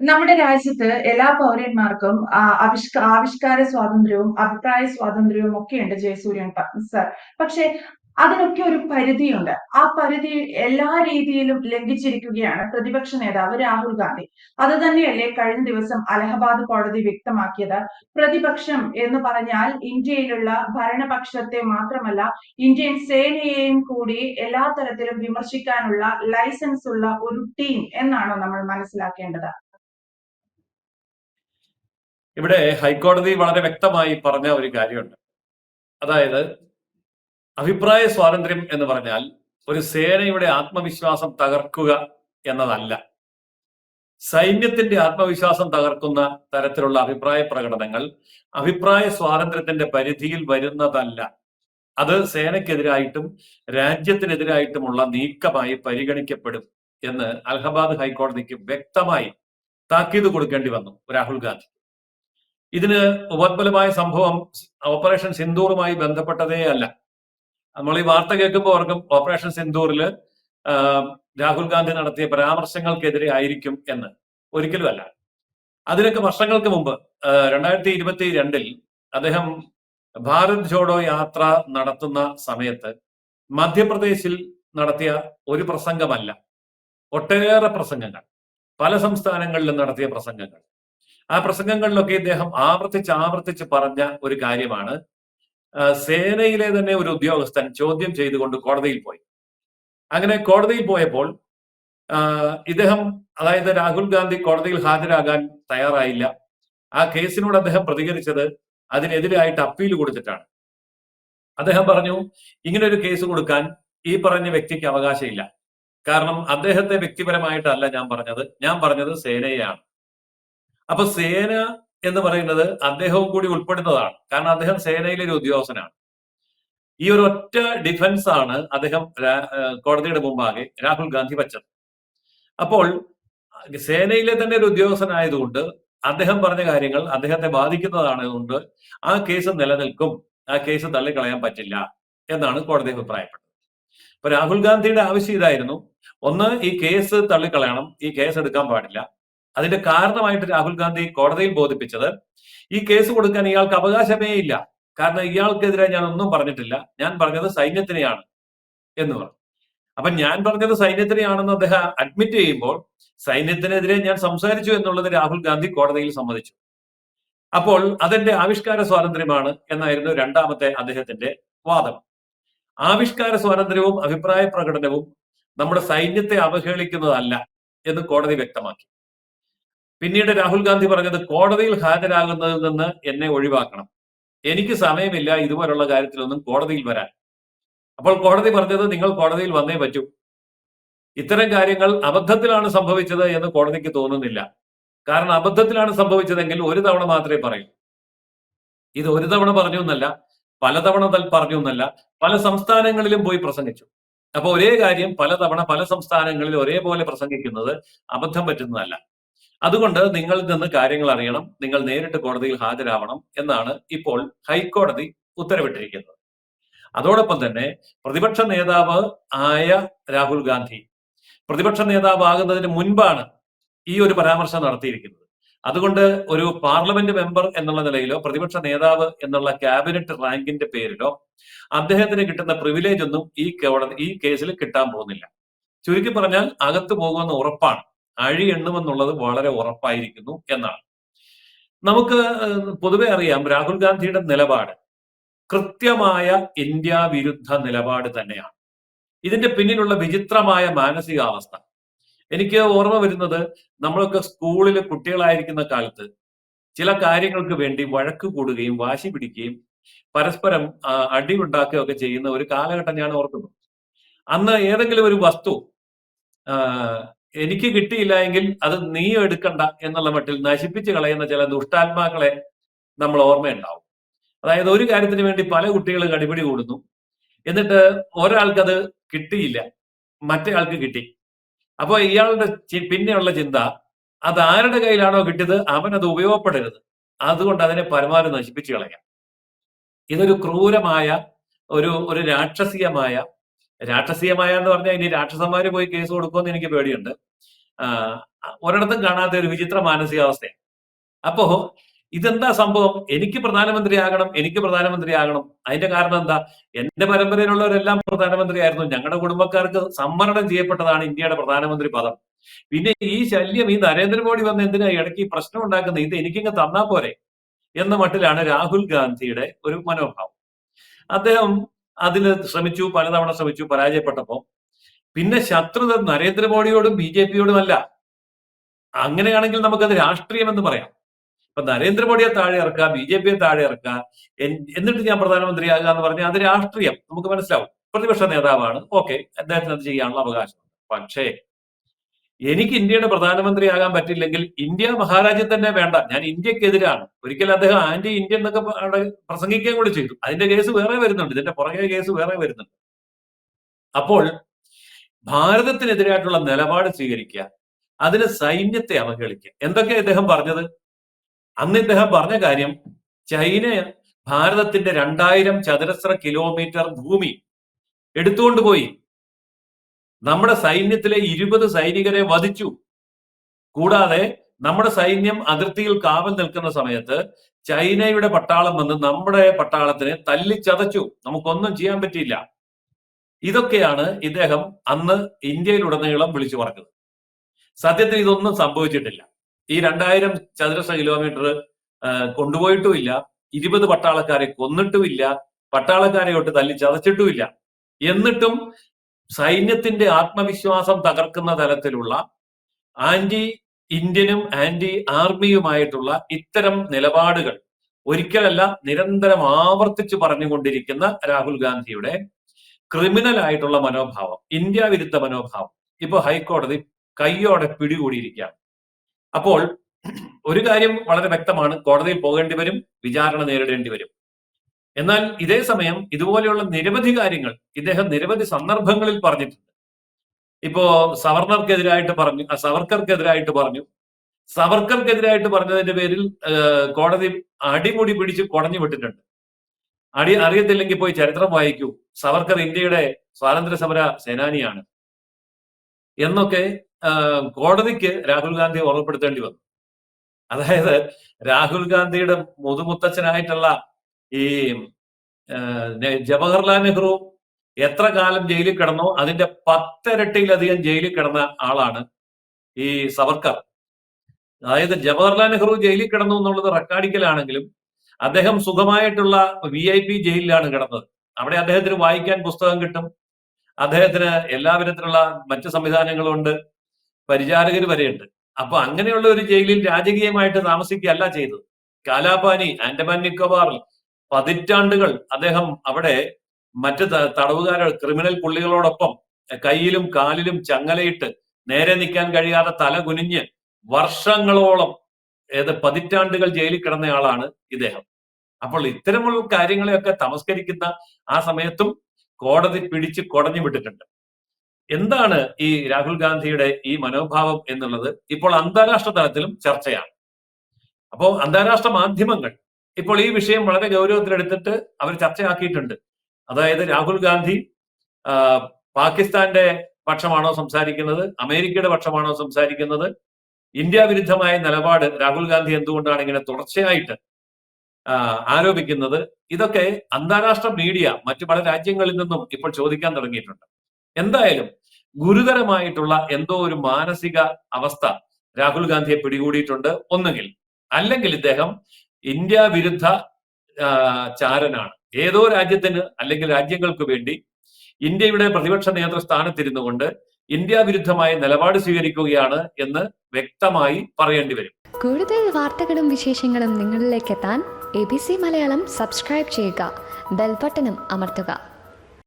നമ്മുടെ രാജ്യത്ത് എല്ലാ പൗരന്മാർക്കും ആവിഷ്ക ആവിഷ്കാര സ്വാതന്ത്ര്യവും അഭിപ്രായ സ്വാതന്ത്ര്യവും ഒക്കെയുണ്ട് ജയസൂര്യൻ സർ. പക്ഷെ അതിനൊക്കെ ഒരു പരിധിയുണ്ട്. ആ പരിധി എല്ലാ രീതിയിലും ലംഘിച്ചിരിക്കുകയാണ് പ്രതിപക്ഷ നേതാവ് രാഹുൽ ഗാന്ധി. അത് തന്നെയല്ലേ കഴിഞ്ഞ ദിവസം അലഹബാദ് കോടതി വ്യക്തമാക്കിയത്? പ്രതിപക്ഷം എന്ന് പറഞ്ഞാൽ ഇന്ത്യയിലുള്ള ഭരണപക്ഷത്തെ മാത്രമല്ല ഇന്ത്യൻ സേനയെയും കൂടി എല്ലാ തരത്തിലും വിമർശിക്കാനുള്ള ലൈസൻസ് ഉള്ള ഒരു ടീം എന്നാണോ നമ്മൾ മനസ്സിലാക്കേണ്ടത്? ഇവിടെ ഹൈക്കോടതി വളരെ വ്യക്തമായി പറഞ്ഞ ഒരു കാര്യമുണ്ട്. അതായത് അഭിപ്രായ സ്വാതന്ത്ര്യം എന്ന് പറഞ്ഞാൽ ഒരു സേനയുടെ ആത്മവിശ്വാസം തകർക്കുക എന്നതല്ല. സൈന്യത്തിന്റെ ആത്മവിശ്വാസം തകർക്കുന്ന തരത്തിലുള്ള അഭിപ്രായ പ്രകടനങ്ങൾ അഭിപ്രായ സ്വാതന്ത്ര്യത്തിന്റെ പരിധിയിൽ വരുന്നതല്ല. അത് സേനയ്ക്കെതിരായിട്ടും രാജ്യത്തിനെതിരായിട്ടുമുള്ള നീക്കമായി പരിഗണിക്കപ്പെടും എന്ന് അലഹബാദ് ഹൈക്കോടതിക്ക് വ്യക്തമായി താക്കീത് കൊടുക്കേണ്ടി വന്നു രാഹുൽ ഗാന്ധി. ഇതിന് ഉപോത്ബലമായ സംഭവം ഓപ്പറേഷൻ സിന്ദൂറുമായി ബന്ധപ്പെട്ടതേ അല്ല. നമ്മൾ ഈ വാർത്ത കേൾക്കുമ്പോൾ ഓർക്കും ഓപ്പറേഷൻ സിന്ദൂറിൽ രാഹുൽ ഗാന്ധി നടത്തിയ പരാമർശങ്ങൾക്കെതിരെ ആയിരിക്കും എന്ന്. ഒരിക്കലും അല്ല. അതിനൊക്കെ വർഷങ്ങൾക്ക് മുമ്പ് രണ്ടായിരത്തി ഇരുപത്തി രണ്ടിൽ അദ്ദേഹം ഭാരത് ജോഡോ യാത്ര നടത്തുന്ന സമയത്ത് മധ്യപ്രദേശിൽ നടത്തിയ ഒരു പ്രസംഗമല്ല. ഒട്ടേറെ പ്രസംഗങ്ങൾ. പല സംസ്ഥാനങ്ങളിലും നടത്തിയ പ്രസംഗങ്ങൾ. ആ പ്രസംഗങ്ങളിലൊക്കെ ഇദ്ദേഹം ആവർത്തിച്ച് ആവർത്തിച്ച് പറഞ്ഞ ഒരു കാര്യമാണ്. സേനയിലെ തന്നെ ഒരു ഉദ്യോഗസ്ഥൻ ചോദ്യം ചെയ്തുകൊണ്ട് കോടതിയിൽ പോയി. അങ്ങനെ കോടതിയിൽ പോയപ്പോൾ ഇദ്ദേഹം അതായത് രാഹുൽ ഗാന്ധി കോടതിയിൽ ഹാജരാകാൻ തയ്യാറായില്ല. ആ കേസിനോട് അദ്ദേഹം പ്രതികരിച്ചത് അതിനെതിരായിട്ട് അപ്പീൽ കൊടുത്തിട്ടാണ്. അദ്ദേഹം പറഞ്ഞു ഇങ്ങനെ ഒരു കേസ് കൊടുക്കാൻ ഈ പറഞ്ഞ വ്യക്തിക്ക് അവകാശമില്ല. കാരണം അദ്ദേഹത്തെ വ്യക്തിപരമായിട്ടല്ല ഞാൻ പറഞ്ഞത്. ഞാൻ പറഞ്ഞത് സേനയെയാണ്. അപ്പൊ സേന എന്ന് പറയുന്നത് അദ്ദേഹവും കൂടി ഉൾപ്പെടുന്നതാണ്. കാരണം അദ്ദേഹം സേനയിലെ ഒരു ഉദ്യോഗസ്ഥനാണ്. ഈ ഒരു ഒറ്റ ഡിഫൻസ് ആണ് അദ്ദേഹം കോടതിയുടെ മുമ്പാകെ രാഹുൽ ഗാന്ധി വച്ചത്. അപ്പോൾ സേനയിലെ തന്നെ ഒരു ഉദ്യോഗസ്ഥനായതുകൊണ്ട് അദ്ദേഹം പറഞ്ഞ കാര്യങ്ങൾ അദ്ദേഹത്തെ ബാധിക്കുന്നതാണതുകൊണ്ട് ആ കേസ് നിലനിൽക്കും. ആ കേസ് തള്ളിക്കളയാൻ പറ്റില്ല എന്നാണ് കോടതി അഭിപ്രായപ്പെട്ടത്. അപ്പൊ രാഹുൽ ഗാന്ധിയുടെ ആവശ്യം ഇതായിരുന്നു. ഒന്ന് ഈ കേസ് തള്ളിക്കളയണം. ഈ കേസ് എടുക്കാൻ പാടില്ല. അതിന്റെ കാരണമായിട്ട് രാഹുൽ ഗാന്ധി കോടതിയിൽ ബോധിപ്പിച്ചത് ഈ കേസ് കൊടുക്കാൻ ഇയാൾക്ക് അവകാശമേ ഇല്ല. കാരണം ഇയാൾക്കെതിരെ ഞാൻ ഒന്നും പറഞ്ഞിട്ടില്ല. ഞാൻ പറഞ്ഞത് സൈന്യത്തിനെയാണ് എന്ന് പറഞ്ഞു. അപ്പൊ ഞാൻ പറഞ്ഞത് സൈന്യത്തിനെയാണെന്ന് അദ്ദേഹം അഡ്മിറ്റ് ചെയ്യുമ്പോൾ സൈന്യത്തിനെതിരെ ഞാൻ സംസാരിച്ചു എന്നുള്ളത് രാഹുൽ ഗാന്ധി കോടതിയിൽ സമ്മതിച്ചു. അപ്പോൾ അതെന്റെ ആവിഷ്കാര സ്വാതന്ത്ര്യമാണ് എന്നായിരുന്നു രണ്ടാമത്തെ അദ്ദേഹത്തിന്റെ വാദം. ആവിഷ്കാര സ്വാതന്ത്ര്യവും അഭിപ്രായ പ്രകടനവും നമ്മുടെ സൈന്യത്തെ അവഹേളിക്കുന്നതല്ല എന്ന് കോടതി വ്യക്തമാക്കി. പിന്നീട് രാഹുൽ ഗാന്ധി പറഞ്ഞത് കോടതിയിൽ ഹാജരാകുന്നതിൽ നിന്ന് എന്നെ ഒഴിവാക്കണം. എനിക്ക് സമയമില്ല ഇതുപോലുള്ള കാര്യത്തിലൊന്നും കോടതിയിൽ വരാൻ. അപ്പോൾ കോടതി പറഞ്ഞത് നിങ്ങൾ കോടതിയിൽ വന്നേ പറ്റൂ. ഇത്തരം കാര്യങ്ങൾ അബദ്ധത്തിലാണ് സംഭവിച്ചത് എന്ന് കോടതിക്ക് തോന്നുന്നില്ല. കാരണം അബദ്ധത്തിലാണ് സംഭവിച്ചതെങ്കിൽ ഒരു തവണ മാത്രമേ പറയൂ. ഇത് ഒരു തവണ പറഞ്ഞു എന്നല്ല പലതവണ പറഞ്ഞു എന്നല്ല പല സംസ്ഥാനങ്ങളിലും പോയി പ്രസംഗിച്ചു. അപ്പൊ ഒരേ കാര്യം പലതവണ പല സംസ്ഥാനങ്ങളിൽ ഒരേപോലെ പ്രസംഗിക്കുന്നത് അബദ്ധം പറ്റുന്നതല്ല. അതുകൊണ്ട് നിങ്ങളിൽ നിന്ന് കാര്യങ്ങൾ അറിയണം നിങ്ങൾ നേരിട്ട് കോടതിയിൽ ഹാജരാവണം എന്നാണ് ഇപ്പോൾ ഹൈക്കോടതി ഉത്തരവിട്ടിരിക്കുന്നത്. അതോടൊപ്പം തന്നെ പ്രതിപക്ഷ നേതാവ് ആയ രാഹുൽ ഗാന്ധി പ്രതിപക്ഷ നേതാവാകുന്നതിന് മുൻപാണ് ഈ ഒരു പരാമർശം നടത്തിയിരിക്കുന്നത്. അതുകൊണ്ട് ഒരു പാർലമെന്റ് മെമ്പർ എന്നുള്ള നിലയിലോ പ്രതിപക്ഷ നേതാവ് എന്നുള്ള ക്യാബിനറ്റ് റാങ്കിന്റെ പേരിലോ അദ്ദേഹത്തിന് കിട്ടുന്ന പ്രിവിലേജ് ഒന്നും ഈ കോടതി ഈ കേസിൽ കിട്ടാൻ പോകുന്നില്ല. ചുരുക്കി പറഞ്ഞാൽ അകത്തു പോകുമെന്ന് ഉറപ്പാണ്. അഴി എണ്ണുമെന്നുള്ളത് വളരെ ഉറപ്പായിരിക്കുന്നു എന്നാണ്. നമുക്ക് പൊതുവെ അറിയാം രാഹുൽ ഗാന്ധിയുടെ നിലപാട് കൃത്യമായ ഇന്ത്യ വിരുദ്ധ നിലപാട് തന്നെയാണ്. ഇതിന്റെ പിന്നിലുള്ള വിചിത്രമായ മാനസികാവസ്ഥ. എനിക്ക് ഓർമ്മ വരുന്നത് നമ്മളൊക്കെ സ്കൂളിൽ കുട്ടികളായിരിക്കുന്ന കാലത്ത് ചില കാര്യങ്ങൾക്ക് വേണ്ടി വഴക്ക് കൂടുകയും വാശി പിടിക്കുകയും പരസ്പരം അടി ഉണ്ടാക്കുകയൊക്കെ ചെയ്യുന്ന ഒരു കാലഘട്ടം ഞാൻ ഓർക്കുന്നു. അന്ന് ഏതെങ്കിലും ഒരു വസ്തു എനിക്ക് കിട്ടിയില്ല എങ്കിൽ അത് നീ എടുക്കണ്ട എന്നുള്ള മട്ടിൽ നശിപ്പിച്ച് കളയുന്ന ചില ദുഷ്ടാത്മാക്കളെ നമ്മൾ ഓർമ്മയുണ്ടാവും. അതായത് ഒരു കാര്യത്തിന് വേണ്ടി പല കുട്ടികൾ കടിപിടി കൂടുന്നു. എന്നിട്ട് ഒരാൾക്കത് കിട്ടിയില്ല. മറ്റേ ആൾക്ക് കിട്ടി. അപ്പോൾ ഇയാളുടെ പിന്നെയുള്ള ചിന്ത അത് ആരുടെ കയ്യിലാണോ കിട്ടിയത്? അവൻ അത് ഉപയോഗപ്പെടരുത്. അതുകൊണ്ട് അതിനെ പരമാവധി നശിപ്പിച്ചു കളയാം. ഇതൊരു ക്രൂരമായ ഒരു ഒരു രാക്ഷസീയമായ രാക്ഷസീയമായ എന്ന് പറഞ്ഞാൽ ഇനി രാക്ഷസന്മാര് പോയി കേസ് കൊടുക്കുമെന്ന് എനിക്ക് പേടിയുണ്ട്. ഒരിടത്തും കാണാത്ത ഒരു വിചിത്ര മാനസികാവസ്ഥയാണ് അപ്പോ ഇതെന്താ സംഭവം? എനിക്ക് പ്രധാനമന്ത്രിയാകണം എനിക്ക് പ്രധാനമന്ത്രിയാകണം. അതിന്റെ കാരണം എന്താ? എന്റെ പരമ്പരയിലുള്ളവരെല്ലാം പ്രധാനമന്ത്രിയായിരുന്നു. ഞങ്ങളുടെ കുടുംബക്കാർക്ക് സംവരണം ചെയ്യപ്പെട്ടതാണ് ഇന്ത്യയുടെ പ്രധാനമന്ത്രി പദം. പിന്നെ ഈ ശല്യം ഈ നരേന്ദ്രമോദി വന്ന് എന്തിനാ ഇടയ്ക്ക് ഈ പ്രശ്നം ഉണ്ടാക്കുന്നത് ഇത് എനിക്കിങ്ങ് തന്നാ പോരെ? എന്ന മട്ടിലാണ് രാഹുൽ ഗാന്ധിയുടെ ഒരു മനോഭാവം. അദ്ദേഹം അതിന് ശ്രമിച്ചു പലതവണ ശ്രമിച്ചു പരാജയപ്പെട്ടപ്പോ. പിന്നെ ശത്രുത നരേന്ദ്രമോദിയോടും ബി ജെ പിയോടും അല്ല. അങ്ങനെയാണെങ്കിൽ നമുക്കത് രാഷ്ട്രീയം എന്ന് പറയാം. ഇപ്പൊ നരേന്ദ്രമോദിയെ താഴെ ഇറക്കുക ബി ജെ പിയെ താഴെ ഇറക്കുക എന്നിട്ട് ഞാൻ പ്രധാനമന്ത്രിയാകുക എന്ന് പറഞ്ഞാൽ അത് രാഷ്ട്രീയം. നമുക്ക് മനസ്സിലാവും. പ്രതിപക്ഷ നേതാവാണ്. ഓക്കെ അദ്ദേഹത്തിന് അത് ചെയ്യാനുള്ള അവകാശം പക്ഷേ എനിക്ക് ഇന്ത്യയുടെ പ്രധാനമന്ത്രിയാകാൻ പറ്റില്ലെങ്കിൽ ഇന്ത്യ മഹാരാജ്യം തന്നെ വേണ്ട. ഞാൻ ഇന്ത്യക്കെതിരാണ്. ഒരിക്കൽ അദ്ദേഹം ആന്റി ഇന്ത്യ എന്നൊക്കെ പ്രസംഗിക്കുകയും കൂടി ചെയ്തു. അതിന്റെ കേസ് വേറെ വരുന്നുണ്ട്. ഇതിന്റെ പുറകെ കേസ് വേറെ വരുന്നുണ്ട്. അപ്പോൾ ഭാരതത്തിനെതിരായിട്ടുള്ള നിലപാട് സ്വീകരിക്കുക അതിന് സൈന്യത്തെ അവഹേളിക്കുക. എന്തൊക്കെയാ ഇദ്ദേഹം പറഞ്ഞത്? അന്ന് ഇദ്ദേഹം പറഞ്ഞ കാര്യം ചൈന ഭാരതത്തിന്റെ രണ്ടായിരം ചതുരശ്ര കിലോമീറ്റർ ഭൂമി എടുത്തുകൊണ്ട് പോയി. നമ്മുടെ സൈന്യത്തിലെ ഇരുപത് സൈനികരെ വധിച്ചു. കൂടാതെ നമ്മുടെ സൈന്യം അതിർത്തിയിൽ കാവൽ നിൽക്കുന്ന സമയത്ത് ചൈനയുടെ പട്ടാളം വന്ന് നമ്മുടെ പട്ടാളത്തിനെ തല്ലിച്ചതച്ചു. നമുക്കൊന്നും ചെയ്യാൻ പറ്റിയില്ല. ഇതൊക്കെയാണ് ഇദ്ദേഹം അന്ന് ഇന്ത്യയിലുടനീളം വിളിച്ചു പറഞ്ഞത്. സത്യത്തിൽ ഇതൊന്നും സംഭവിച്ചിട്ടില്ല. ഈ രണ്ടായിരം ചതുരശ്ര കിലോമീറ്റർ കൊണ്ടുപോയിട്ടുമില്ല. ഇരുപത് പട്ടാളക്കാരെ കൊന്നിട്ടുമില്ല. പട്ടാളക്കാരെ തൊട്ട് തല്ലി ചതച്ചിട്ടുമില്ല എന്നിട്ടും സൈന്യത്തിന്റെ ആത്മവിശ്വാസം തകർക്കുന്ന തരത്തിലുള്ള ആന്റി ഇന്ത്യനും ആന്റി ആർമിയുമായിട്ടുള്ള ഇത്തരം നിലപാടുകൾ ഒരിക്കലല്ല നിരന്തരം ആവർത്തിച്ചു പറഞ്ഞുകൊണ്ടിരിക്കുന്ന രാഹുൽ ഗാന്ധിയുടെ ക്രിമിനൽ ആയിട്ടുള്ള മനോഭാവം ഇന്ത്യ വിരുദ്ധ മനോഭാവം. ഇപ്പൊ ഹൈക്കോടതി കയ്യോടെ പിടികൂടിയിരിക്കുകയാണ്. അപ്പോൾ ഒരു കാര്യം വളരെ വ്യക്തമാണ്. കോടതിയിൽ പോകേണ്ടി വരും വിചാരണ നേരിടേണ്ടി വരും. എന്നാൽ ഇതേ സമയം ഇതുപോലെയുള്ള നിരവധി കാര്യങ്ങൾ ഇദ്ദേഹം നിരവധി സന്ദർഭങ്ങളിൽ പറഞ്ഞിട്ടുണ്ട്. ഇപ്പോ സവർണർക്കെതിരായിട്ട് പറഞ്ഞു സവർക്കർക്കെതിരായിട്ട് പറഞ്ഞു. സവർക്കർക്കെതിരായിട്ട് പറഞ്ഞതിന്റെ പേരിൽ കോടതി അടിമുടി പിടിച്ച് കുടഞ്ഞു വിട്ടിട്ടുണ്ട്. അടി അറിയത്തില്ലെങ്കിൽ പോയി ചരിത്രം വായിക്കൂ. സവർക്കർ ഇന്ത്യയുടെ സ്വാതന്ത്ര്യ സമര സേനാനിയാണ്. എന്നൊക്കെ കോടതിക്ക് രാഹുൽ ഗാന്ധി ഓർമ്മപ്പെടുത്തേണ്ടി വന്നു. അതായത് രാഹുൽ ഗാന്ധിയുടെ മുതുമുത്തച്ഛനായിട്ടുള്ള ഈ ജവഹർലാൽ നെഹ്റു എത്ര കാലം ജയിലിൽ കിടന്നോ അതിന്റെ പത്തിരട്ടിയിലധികം ജയിലിൽ കിടന്ന ആളാണ് ഈ സവർക്കർ. അതായത് ജവഹർലാൽ നെഹ്റു ജയിലിൽ കിടന്നു എന്നുള്ളത് റെക്കാർഡിക്കലാണെങ്കിലും അദ്ദേഹം സുഖമായിട്ടുള്ള വി ഐ പി ജയിലിലാണ് കിടന്നത്. അവിടെ അദ്ദേഹത്തിന് വായിക്കാൻ പുസ്തകം കിട്ടും. അദ്ദേഹത്തിന് എല്ലാ വിധത്തിലുള്ള മറ്റു സംവിധാനങ്ങളുണ്ട്. പരിചാരകർ വരെയുണ്ട്. അപ്പൊ അങ്ങനെയുള്ള ഒരു ജയിലിൽ രാജകീയമായിട്ട് താമസിക്കുകയല്ല ചെയ്തത്. കാലാപാനി ആൻഡമാൻ നിക്കോബാറിൽ പതിറ്റാണ്ടുകൾ അദ്ദേഹം അവിടെ മറ്റ് തടവുകാര ക്രിമിനൽ പുള്ളികളോടൊപ്പം കയ്യിലും കാലിലും ചങ്ങലയിട്ട് നേരെ നിൽക്കാൻ കഴിയാതെ തല കുനിഞ്ഞ് വർഷങ്ങളോളം ഏത് പതിറ്റാണ്ടുകൾ ജയിലിൽ കിടന്ന ആളാണ് ഇദ്ദേഹം. അപ്പോൾ ഇത്തരമുള്ള കാര്യങ്ങളെയൊക്കെ തമസ്കരിക്കുന്ന ആ സമയത്തും കോടതി പിടിച്ച് കുടഞ്ഞു വിട്ടിട്ടുണ്ട്. എന്താണ് ഈ രാഹുൽ ഗാന്ധിയുടെ ഈ മനോഭാവം എന്നുള്ളത്? ഇപ്പോൾ അന്താരാഷ്ട്ര തലത്തിലും ചർച്ചയാണ്. അപ്പോൾ അന്താരാഷ്ട്ര മാധ്യമങ്ങൾ ഇപ്പോൾ ഈ വിഷയം വളരെ ഗൗരവത്തിലെടുത്തിട്ട് അവർ ചർച്ചയാക്കിയിട്ടുണ്ട്. അതായത് രാഹുൽ ഗാന്ധി പാകിസ്ഥാന്റെ പക്ഷമാണോ സംസാരിക്കുന്നത് അമേരിക്കയുടെ പക്ഷമാണോ സംസാരിക്കുന്നത് ഇന്ത്യ വിരുദ്ധമായ നിലപാട് രാഹുൽ ഗാന്ധി എന്തുകൊണ്ടാണ് ഇങ്ങനെ തുടർച്ചയായിട്ട് ആരോപിക്കുന്നത് ഇതൊക്കെ അന്താരാഷ്ട്ര മീഡിയ മറ്റു പല രാജ്യങ്ങളിൽ നിന്നും ഇപ്പോൾ ചോദിക്കാൻ തുടങ്ങിയിട്ടുണ്ട്. എന്തായാലും ഗുരുതരമായിട്ടുള്ള എന്തോ ഒരു മാനസിക അവസ്ഥ രാഹുൽ ഗാന്ധിയെ പിടികൂടിയിട്ടുണ്ട് ഒന്നുകിൽ അല്ലെങ്കിൽ ഇദ്ദേഹം ഇന്ത്യ വിരുദ്ധ ചാരനാണ്. ഏതോ രാജ്യത്തിന് അല്ലെങ്കിൽ രാജ്യങ്ങൾക്ക് വേണ്ടി ഇന്ത്യയുടെ പ്രതിപക്ഷ നേതൃസ്ഥാനത്തിരുന്നു കൊണ്ട് ഇന്ത്യ വിരുദ്ധമായ നിലപാട് സ്വീകരിക്കുകയാണ് എന്ന് വ്യക്തമായി പറയേണ്ടി വരും. കൂടുതൽ വാർത്തകളും വിശേഷങ്ങളും നിങ്ങളിലേക്ക് എത്താൻ A B C Malayalam subscribe ചെയ്യുക. ബെൽബട്ടനും അമർത്തുക.